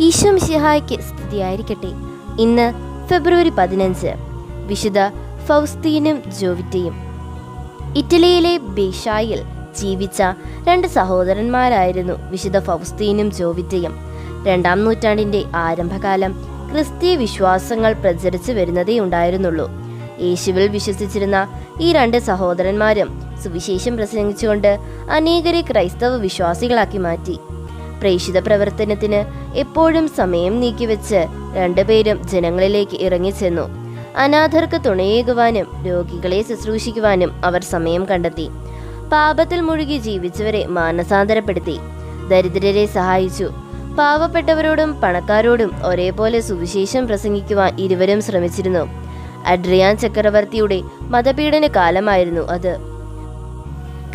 ഈശോ മിശിഹായ്ക്ക് സ്തുതിയായിരിക്കട്ടെ. ഇന്ന് ഫെബ്രുവരി പതിനഞ്ച്. വിശുദ്ധ ഫൗസ്തീനും ജോവിറ്റയും. ഇറ്റലിയിലെ ബേഷായിൽ ജീവിച്ച രണ്ട് സഹോദരന്മാരായിരുന്നു വിശുദ്ധ ഫൗസ്തീനും ജോവിറ്റയും. രണ്ടാം നൂറ്റാണ്ടിന്റെ ആരംഭകാലം ക്രിസ്തീയ വിശ്വാസങ്ങൾ പ്രചരിച്ചു വരുന്നതേ ഉണ്ടായിരുന്നുള്ളൂ. യേശുവിൽ വിശ്വസിച്ചിരുന്ന ഈ രണ്ട് സഹോദരന്മാരും സുവിശേഷം പ്രസംഗിച്ചുകൊണ്ട് അനേകരെ ക്രൈസ്തവ വിശ്വാസികളാക്കി മാറ്റി. പ്രേക്ഷിത പ്രവർത്തനത്തിന് എപ്പോഴും സമയം നീക്കിവെച്ച് രണ്ടുപേരും ജനങ്ങളിലേക്ക് ഇറങ്ങിച്ചെന്നു അനാഥർക്ക് തുണയേകുവാനും രോഗികളെ ശുശ്രൂഷിക്കുവാനും അവർ സമയം കണ്ടെത്തി. പാപത്തിൽ മുഴുകി ജീവിച്ചവരെ മാനസാന്തരപ്പെടുത്തി. ദരിദ്രരെ സഹായിച്ചു. പാവപ്പെട്ടവരോടും പണക്കാരോടും ഒരേപോലെ സുവിശേഷം പ്രസംഗിക്കുവാൻ ഇരുവരും ശ്രമിച്ചിരുന്നു. അഡ്രിയാൻ ചക്രവർത്തിയുടെ മതപീഡന കാലമായിരുന്നു അത്.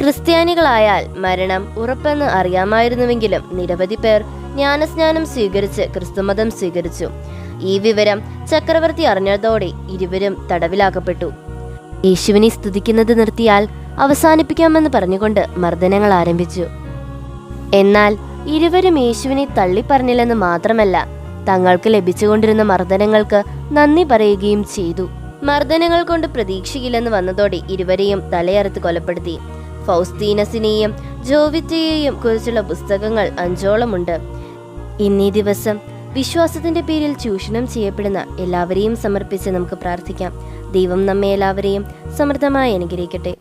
ക്രിസ്ത്യാനികളായാൽ മരണം ഉറപ്പെന്ന് അറിയാമായിരുന്നുവെങ്കിലും നിരവധി പേർ ജ്ഞാനസ്നാനം സ്വീകരിച്ച് ക്രിസ്തുമതം സ്വീകരിച്ചു. ഈ വിവരം ചക്രവർത്തി അറിഞ്ഞതോടെ ഇരുവരും തടവിലാക്കപ്പെട്ടു. യേശുവിനെ സ്തുതിക്കുന്നത് നിർത്തിയാൽ അവസാനിപ്പിക്കാമെന്ന് പറഞ്ഞുകൊണ്ട് മർദ്ദനങ്ങൾ ആരംഭിച്ചു. എന്നാൽ ഇരുവരും യേശുവിനെ തള്ളിപ്പറഞ്ഞില്ലെന്ന് മാത്രമല്ല തങ്ങൾക്ക് ലഭിച്ചുകൊണ്ടിരുന്ന മർദ്ദനങ്ങൾക്ക് നന്ദി പറയുകയും ചെയ്തു. മർദ്ദനങ്ങൾ കൊണ്ട് പ്രതീക്ഷയില്ലെന്ന് വന്നതോടെ ഇരുവരെയും തലയറുത്ത് കൊലപ്പെടുത്തി. ഫൗസ്തീനസിനെയും ജോവിറ്റയെയും കുറിച്ചുള്ള പുസ്തകങ്ങൾ അഞ്ചോളമുണ്ട്. ഇന്നീ ദിവസം വിശ്വാസത്തിന്റെ പേരിൽ ചൂഷണം ചെയ്യപ്പെടുന്ന എല്ലാവരെയും സമർപ്പിച്ച് നമുക്ക് പ്രാർത്ഥിക്കാം. ദൈവം നമ്മെ എല്ലാവരെയും സമൃദ്ധമായി അനുഗ്രഹിക്കട്ടെ.